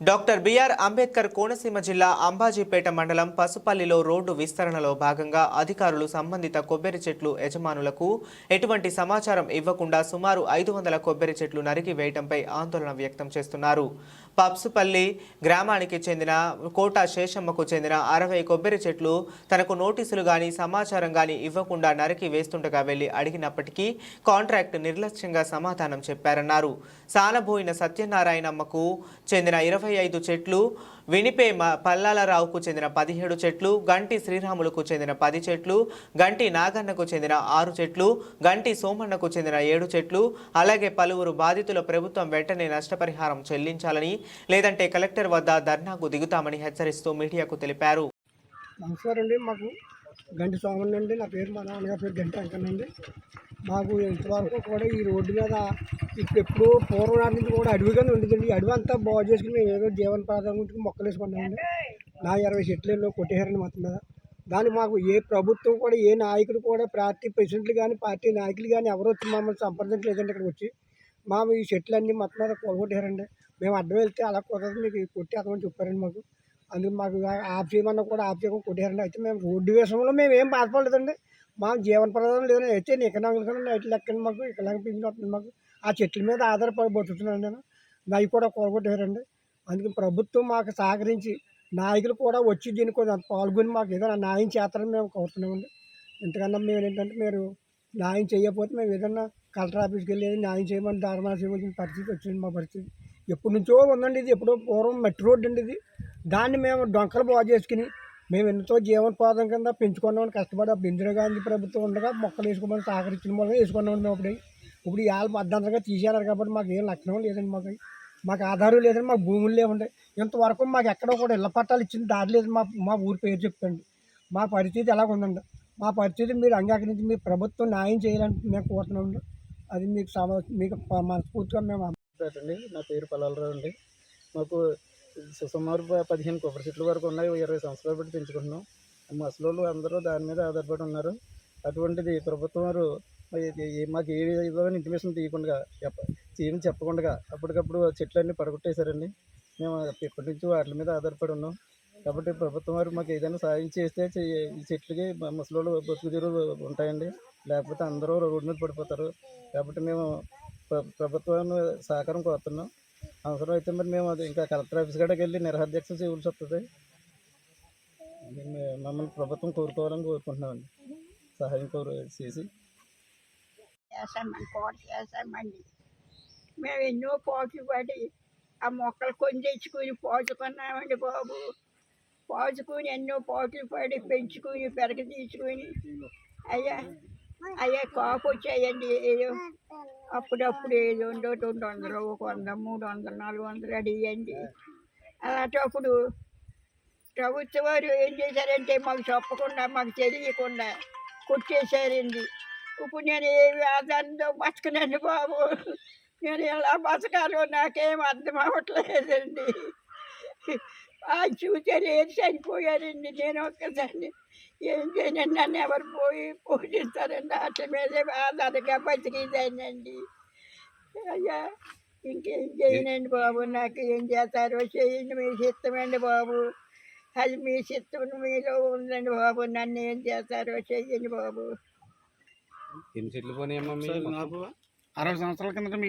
Doctor BR Ambedkar Konaseema జిల్లా అంబాజీపేట మండలం పసుపల్లిలో road విస్తరణలో భాగంగా అధికారులు సంబంధిత కొబ్బరి చెట్లు యజమానులకు ఎటువంటి సమాచారం ఇవ్వకుండా సుమారు ఐదు వందల కొబ్బరి చెట్లు నరికి వేయటంపై ఆందోళన వ్యక్తం చేస్తున్నారు. పసుపల్లి గ్రామానికి చెందిన కోట శేషమ్మకు చెందిన అరవై కొబ్బరి చెట్లు తనకు నోటీసులు గాని సమాచారం గాని ఇవ్వకుండా నరికి వేస్తుండగా వెళ్ళి అడిగినప్పటికీ కాంట్రాక్ట్ నిర్లక్ష్యంగా సమాధానం చెప్పారన్నారు. సానబోయిన సత్యనారాయణమ్మకు చెందిన ఇరవై ఐదు చెట్లు వినిపే మ- పల్లాలరావుకు చెందిన పదిహేడు చెట్లు గంటి శ్రీరాములకు చెందిన పది చెట్లు గంటి నాగన్నకు చెందిన ఆరు చెట్లు గంటి సోమన్నకు చెందిన ఏడు చెట్లు అలాగే పలువురు బాధితుల ప్రభుత్వం వెంటనే నష్టపరిహారం చెల్లించాలని లేదంటే కలెక్టర్ వద్ద ధర్నాకు దిగుతామని హెచ్చరిస్తూ మీడియాకు తెలిపారు. నమస్కారం అండి మాకు. గంటి సోమన్ అండి నా పేరు మా నాన్నగారి పేరు గంటి వెంకన్న అండి మాకు ఇంతవరకు కూడా ఈ రోడ్డు మీద ఇప్పుడు పూర్వం నాటి నుంచి కూడా అడవిగానే ఉండేదండి. అడవి అంతా బాగు చేసుకుని మేము ఏదో జీవన ప్రాధాన్యం గురించి మొక్కలు వేసుకున్నామండి. నా ఇరవై చెట్లు కొట్టేశారండి మొత్తం మీద. దాన్ని మాకు ఏ ప్రభుత్వం కూడా ఏ నాయకుడు కూడా పార్టీ ప్రెసిడెంట్లు కానీ పార్టీ నాయకులు కానీ ఎవరు వచ్చి మమ్మల్ని సంప్రదించలేదండి ఇక్కడికి వచ్చి. మా ఈ చెట్లన్నీ మొత్తం మీద కొలగొట్టారండి మేము అడ్డం వెళ్తే అలా కుదరదు మీకు కొట్టి అతను చెప్పారండి మాకు. అందుకు మాకు ఆఫ్ చేయమన్నా కూడా ఆఫ్ చేయకుండా కొట్టారండి అయితే మేము రోడ్డు విషయంలో మేము ఏం బాధపడలేదండి. మా జీవన ప్రధానం లేదని అయితే ఎకనామిక్ నైట్ లెక్కన మాకు ఎకనామిక్ పింఛన్ వస్తుంది మాకు. ఆ చెట్ల మీద ఆధారపడి బతుకుతున్నాను నేను. అవి కూడా కొలగొట్టారండి అందుకే ప్రభుత్వం మాకు సహకరించి నాయకులు కూడా వచ్చి దీన్ని కొంచెం పాల్గొని మాకు ఏదైనా న్యాయం చేస్తారని మేము కోరుతున్నామండి. ఇంతకన్నా మేము ఏంటంటే మీరు న్యాయం చేయకపోతే మేము ఏదన్నా కలెక్టర్ ఆఫీస్కి వెళ్ళి న్యాయం చేయమని ధర్నా చేయవలసిన పరిస్థితి వచ్చింది మా పరిస్థితి. ఎప్పటి నుంచో ఉందండి ఇది. ఎప్పుడో పూర్వం మట్టి రోడ్డు అండి ఇది. దాన్ని మేము డొంకలు బాగు చేసుకుని మేము ఎంతో జీవనోపాధం కింద పెంచుకున్నామని కష్టపడి అప్పుడు ఇందిరాగాంధీ ప్రభుత్వం ఉండగా మొక్కలు వేసుకోమని సహకరించిన వల్ల వేసుకున్నాం మేము అప్పుడు. ఇప్పుడు వాళ్ళు అర్ధంతరంగా తీసేయాలి కాబట్టి మాకు ఏం లక్షణం లేదండి మాకు. మాకు ఆధారం లేదండి మాకు భూములు లేవండి. ఇంతవరకు మాకు ఎక్కడో కూడా ఇళ్ళ పట్టాలు ఇచ్చిన దారి లేదు మా మా ఊరి పేరు చెప్పండి మా పరిస్థితి ఎలా ఉందండి? మా పరిస్థితి మీరు అంగీకరించి మీ ప్రభుత్వం న్యాయం చేయాలని మేము కోరుతున్నాం అది మీకు సమ మీకు మనస్ఫూర్తిగా మేము అండి నా పేరు పల్లాలరావు అండి. మాకు సుమారు పదిహేను కొబ్బరి చెట్ల వరకు ఉన్నాయి. ఇరవై సంవత్సరాలు బట్టి పెంచుకుంటున్నాం. ముసలోళ్ళు అందరూ దాని మీద ఆధారపడి ఉన్నారు. అటువంటిది ప్రభుత్వం వారు మాకు ఏ విధమైన ఇంటిమేషన్ తీయకుండా చెప్ప- ఏమి చెప్పకుండా అప్పటికప్పుడు చెట్లన్నీ పడగొట్టేశారండి. మేము ఎప్పటి నుంచి వాటి మీద ఆధారపడి ఉన్నాం. కాబట్టి ప్రభుత్వం వారు మాకు ఏదైనా సాయం చేస్తే ఈ చెట్లకి ముసలోళ్ళు బతుకు తీరు ఉంటాయండి. లేకపోతే అందరూ రోడ్డు మీద పడిపోతారు. కాబట్టి మేము ప్రభుత్వాన్ని సహకారం కోరుతున్నాం. అవసరం అయితే మరి మేము అది ఇంకా కలెక్టర్ ఆఫీస్ కాడికి వెళ్ళి నిరహాధ్యక్ష చేయవలసి వస్తుంది అది మే- మమ్మల్ని ప్రభుత్వం కోరుకోవాలని కోరుకుంటున్నామండి. సహాయం కోరు చేసి. చేసామండి కోట చేసామండి మేము ఎన్నో పోట్లు పడి ఆ మొక్కలు కొని తెచ్చుకుని పోచుకున్నామండి బాబు. పోచుకుని ఎన్నో పోట్లు పడి పెంచుకుని పెరగ తీసుకుని అయ్యా అయ్యా కాపు వచ్చాయండి ఏదో అప్పుడప్పుడు ఏదో ఉండో రెండు వందలు ఒక వంద మూడు వందలు నాలుగు వందలు అడిగండి అలాంటప్పుడు ప్రభుత్వం వారు ఏం చేశారంటే మాకు చెప్పకుండా మాకు తెలియకుండా కొట్టేశారండి. ఇప్పుడు నేను ఏమి ఆధారంతో బతకనండి బాబు. నేను ఎలా బతకాలో నాకేం అర్థం అవ్వట్లేదండి. ఆ చూసారు ఏది చనిపోయారండి నేను ఒక్కసారి ఏం చేయనండి నన్ను ఎవరు పోయి పూజిస్తారండి వాటి మీదే ఆధారంగా బతికేదానండి అయ్యా ఇంకేం చేయనండి బాబు నాకు ఏం చేస్తారో చేయండి మీ చిత్తమండి బాబు అది మీ చిత్తం మీలో ఉందండి బాబు నన్ను ఏం చేస్తారో చెయ్యండి బాబు ఎన్ని చెట్లు పోనీ అరవై సంవత్సరాల కిందట మీ